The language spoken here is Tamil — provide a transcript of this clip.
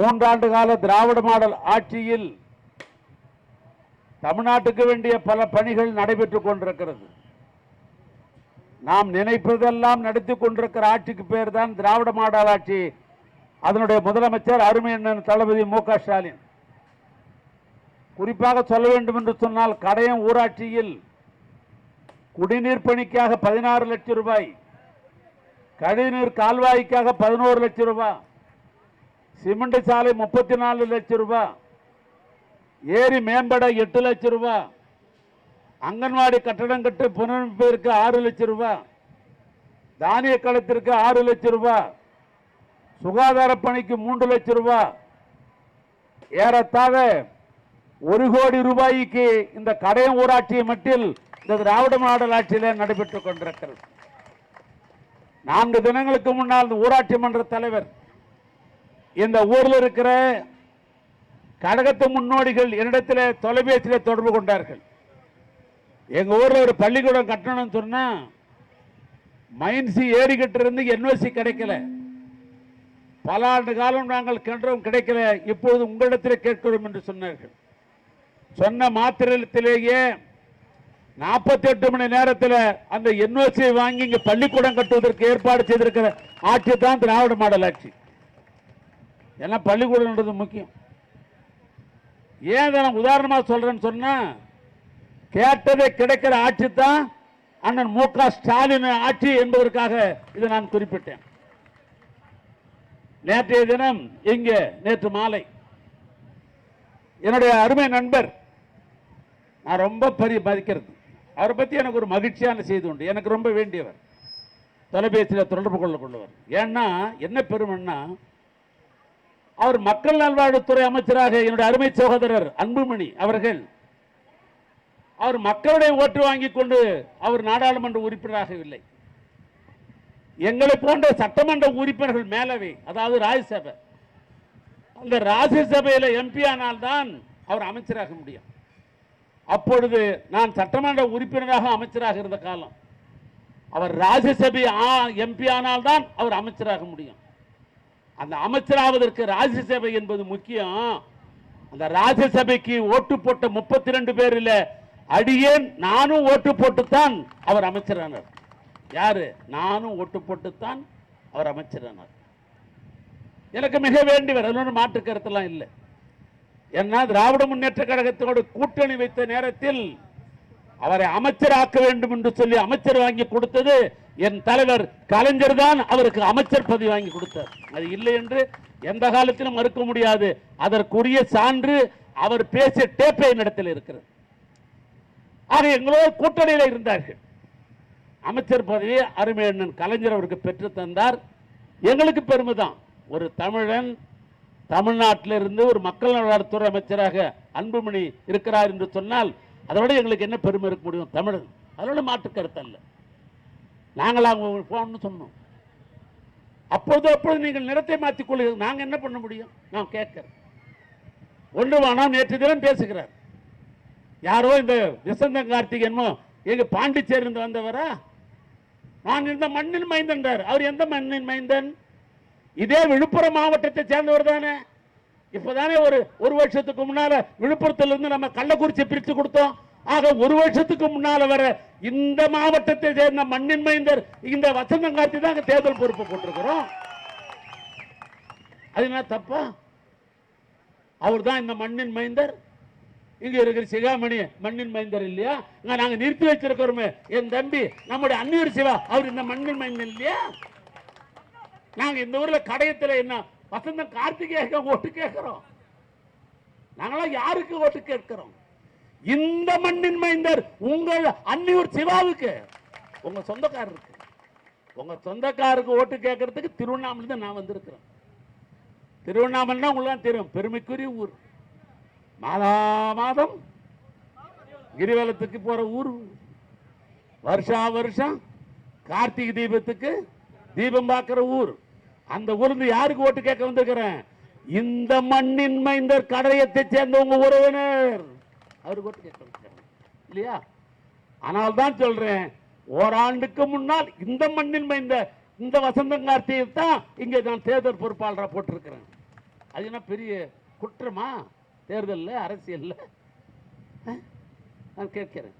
மூன்றாண்டு கால திராவிட மாடல் ஆட்சியில் தமிழ்நாட்டுக்கு வேண்டிய பல பணிகள் நடைபெற்றுக் கொண்டிருக்கிறது. நாம் நினைப்பதெல்லாம் நடத்தி கொண்டிருக்கிற ஆட்சிக்கு பேர் தான் திராவிட மாடல் ஆட்சி. அதனுடைய முதலமைச்சர் அருமையண்ணன் தளபதி மு க ஸ்டாலின். குறிப்பாக சொல்ல வேண்டும் என்று சொன்னால் கடையம் ஊராட்சியில் குடிநீர் பணிக்காக பதினாறு லட்சம் ரூபாய் கழிவுநீர் கால்வாய்க்காக பதினோரு லட்சம் ரூபாய் சிமெண்ட் சாலை முப்பத்தி நாலு லட்சம் ரூபாய் ஏரி மேம்பட எட்டு லட்சம் ரூபாய் அங்கன்வாடி கட்டடம் கட்டு புனரமைப்பிற்கு ஆறு லட்சம் ரூபாய் தானிய களத்திற்கு ஆறு லட்சம் ரூபாய் சுகாதார பணிக்கு மூன்று லட்சம் ரூபாய் ஏறத்தாழ ஒரு கோடி ரூபாய்க்கு இந்த கடையம் ஊராட்சி மட்டில் இந்த திராவிட மாடல் ஆட்சியில் நடைபெற்றுக் கொண்டிருக்கிறது. நான்கு தினங்களுக்கு முன்னால் இந்த ஊராட்சி மன்ற தலைவர் இந்த ஊரில் இருக்கிற கழகத்து முன்னோடிகள் என்னிடத்தில் தொலைபேசியில் தொடர்பு கொண்டார்கள். எங்கள் ஊரில் ஒரு பள்ளிக்கூடம் கட்டணும்னு சொன்னால் மைன்சி ஏறிக்கிட்டு இருந்து என்ஓசி கிடைக்கல. பல ஆண்டு காலம் நாங்கள் கிணறும் கிடைக்கல இப்பொழுது உங்களிடத்தில் கேட்கிறோம் என்று சொன்னார்கள். சொன்ன மாத்திரத்திலேயே நாற்பத்தி எட்டு மணி நேரத்தில் அந்த என்ஓசியை வாங்கி இங்கே பள்ளிக்கூடம் கட்டுவதற்கு ஏற்பாடு செய்திருக்கிற ஆட்சி தான் திராவிட மாடல் ஆட்சி. ஏன்னா பள்ளிக்கூடம்ன்றது முக்கியம். ஏன் இதை நான் உதாரணமாக சொல்கிறேன்னு சொன்னால் கேட்டதை கிடைக்கிற ஆட்சி தான் அண்ணன் மு க ஸ்டாலின் ஆட்சி என்பதற்காக இதை நான் குறிப்பிட்டேன். நேற்றைய தினம் இங்கே நேற்று மாலை என்னுடைய அருமை நண்பர் நான் ரொம்ப பரி மதிக்கிறது அவரை பற்றி எனக்கு ஒரு மகிழ்ச்சியான செய்தி உண்டு. எனக்கு ரொம்ப வேண்டியவர். தொலைபேசியில் தொடர்பு கொள்ள கொள்ளுவர். ஏன்னா என்ன பெருமைன்னா அவர் மக்கள் நல்வாழ்வுத்துறை அமைச்சராக என்னுடைய அருமை சகோதரர் அன்புமணி அவர்கள் அவர் மக்களுடைய ஓட்டு வாங்கி கொண்டு அவர் நாடாளுமன்ற உறுப்பினராக இல்லை. எங்களை போன்ற சட்டமன்ற உறுப்பினர்கள் மேலவை அதாவது ராஜ்யசபை அந்த ராஜ்யசபையில் எம்பி ஆனால்தான் அவர் அமைச்சராக முடியும். அப்பொழுது நான் சட்டமன்ற உறுப்பினராக அமைச்சராக இருந்த காலம் அவர் ராஜ்யசபை எம்பி ஆனால்தான் அவர் அமைச்சராக முடியும். அந்த அமைச்சராவதற்கு ராஜ்யசபை என்பது முக்கியம். அந்த ராஜ்யசபைக்கு ஓட்டு போட்ட முப்பத்தி ரெண்டு பேர்ல அடியேன் நானும் ஓட்டு போட்டுத்தான் அவர் அமைச்சரானார். யாரு? நானும் ஓட்டு போட்டுத்தான் அவர் அமைச்சரானார். எனக்கு மிக வேண்டியவர் அதில் மாற்று கருத்தெல்லாம் இல்லை. ஏன்னா திராவிட முன்னேற்ற கழகத்தோடு கூட்டணி வைத்த நேரத்தில் அவரை அமைச்சராக்க வேண்டும் என்று சொல்லி அமைச்சர் வாங்கி கொடுத்தது என் தலைவர் கலைஞர் தான் அவருக்கு அமைச்சர் பதவி வாங்கி கொடுத்தார். அது இல்லை என்று எந்த காலத்திலும் மறுக்க முடியாது. அதற்குரிய சான்று அவர் பேசிய டேப்பை என்னிடத்தில் இருக்கிறது. ஆக எங்களோடு கூட்டணியில் இருந்தார்கள். அமைச்சர் பதவியை அருமையண்ணன் கலைஞர் அவருக்கு பெற்று தந்தார். எங்களுக்கு பெருமை தான். ஒரு தமிழன் தமிழ்நாட்டிலிருந்து ஒரு மக்கள் நலத்துறை அமைச்சராக அன்புமணி இருக்கிறார் என்று சொன்னால் அதோட எங்களுக்கு என்ன பெருமை இருக்க முடியும்? தமிழ் அதோட மாற்று கருத்து அல்ல. நாங்களாம் அவங்க போகணும்னு சொன்னோம். அப்பொழுது அப்பொழுது நீங்கள் நிறத்தை மாற்றிக் கொள்ளுங்கள். நாங்கள் என்ன பண்ண முடியும்? நான் கேட்கிறேன். ஒன்று வேணாம் நேற்று தினம் பேசுகிறார். யாரோ இந்த விசந்த கார்த்திகேயனோ எங்க பாண்டிச்சேரி இருந்து வந்தவரா? நான் இந்த மண்ணின் மைந்தன்றார் அவர் எந்த மண்ணின் மைந்தன்? இதே விழுப்புரம் மாவட்டத்தை சேர்ந்தவர் தானே? இப்பதானே ஒரு ஒரு வருஷத்துக்கு முன்னால விழுப்புரத்துல இருந்து நம்ம கள்ளக்குறிச்சி பிரித்து கொடுத்தோம். ஆக ஒரு வருஷத்துக்கு முன்னால வர இந்த மாவட்டத்தை சேர்ந்த மண்ணின் மைந்தர் இந்த வசந்தம் காட்சி தான் அங்க தேர்தல் பொறுப்பு போட்டிருக்கிறோம். அது என்ன தப்பா? அவர் தான் இந்த மண்ணின் மைந்தர். இங்க இருக்கிற சிகாமணி மண்ணின் மைந்தர் இல்லையா? இங்க நாங்க நிறுத்தி வச்சிருக்கிறோமே. என் தம்பி நம்முடைய அந்நியர் சிவா அவர் இந்த மண்ணின் மைந்தர் இல்லையா? நாங்க இந்த ஊர்ல கடையத்துல என்ன வசந்தம் கார்த்திகேயக ஓட்டு கேட்கிறோம். நாங்களாம் யாருக்கு ஓட்டு கேட்கிறோம்? இந்த மண்ணின் மைந்தர் உங்கள் அன்னியூர் சிவாவுக்கு. உங்க சொந்தக்காரருக்கு. உங்க சொந்தக்காருக்கு ஓட்டு கேட்கறதுக்கு திருவண்ணாமலை தான் நான் வந்திருக்கிறேன். திருவண்ணாமலைனா உங்களுக்கு தெரியும் பெருமைக்குரிய ஊர். மாதா மாதம் கிரிவலத்துக்கு போற ஊர். வருஷா வருஷம் கார்த்திகை தீபத்துக்கு தீபம் பார்க்கிற ஊர். அந்த ஊர்ந்து யாருக்கு ஓட்டு கேட்க வந்திருக்கிறேன்? இந்த மண்ணின் மைந்தர் கடையத்தை சேர்ந்த உங்க உறவினர். அவருக்கு ஓட்டு கேட்க வந்திருக்கிறேன். இல்லையா? ஆனால் தான் சொல்றேன் ஓராண்டுக்கு முன்னால் இந்த மண்ணின் மைந்த இந்த வசந்தம் கார்த்திகை தான் இங்கே நான் தேர்தல் பொறுப்பாளராக போட்டிருக்கிறேன். அது என்ன பெரிய குற்றமா? தேர்தலில் அரசியலில்? நான் கேட்கிறேன்.